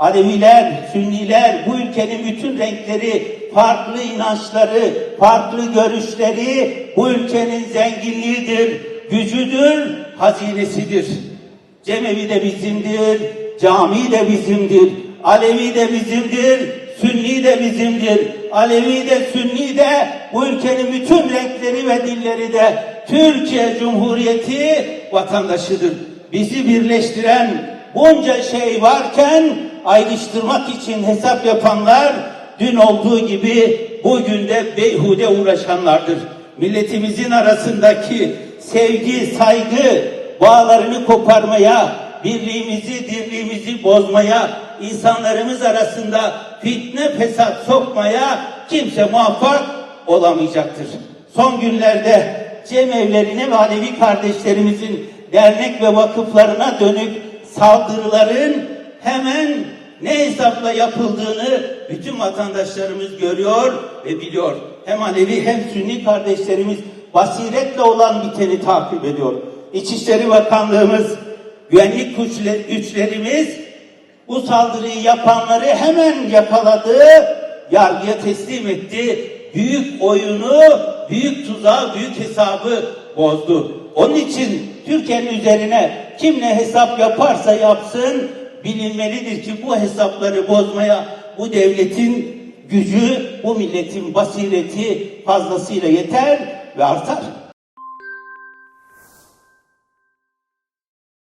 Aleviler, Sünniler, bu ülkenin bütün renkleri, farklı inançları, farklı görüşleri bu ülkenin zenginliğidir, gücüdür, hazinesidir. Cemevi de bizimdir, cami de bizimdir, Alevi de bizimdir, Sünni de bizimdir. Alevi de Sünni de bu ülkenin bütün renkleri ve dilleri de Türkiye Cumhuriyeti vatandaşıdır. Bizi birleştiren bunca şey varken ayrıştırmak için hesap yapanlar dün olduğu gibi bugün de beyhude uğraşanlardır. Milletimizin arasındaki sevgi, saygı bağlarını koparmaya, birliğimizi, dirliğimizi bozmaya, insanlarımız arasında fitne fesat sokmaya kimse muvaffak olamayacaktır. Son günlerde cemevlerine ve Alevi kardeşlerimizin dernek ve vakıflarına dönük saldırıların hemen ne hesapla yapıldığını bütün vatandaşlarımız görüyor ve biliyor. Hem Alevi hem Sünni kardeşlerimiz basiretle olan biteni takip ediyor. İçişleri Bakanlığımız, güvenlik güçle- güçlerimiz bu saldırıyı yapanları hemen yakaladı, yargıya teslim etti. Büyük oyunu, büyük tuzağı, büyük hesabı bozdu. Onun için Türkiye'nin üzerine kim ne hesap yaparsa yapsın bilinmelidir ki bu hesapları bozmaya bu devletin gücü, bu milletin basireti fazlasıyla yeter ve artar.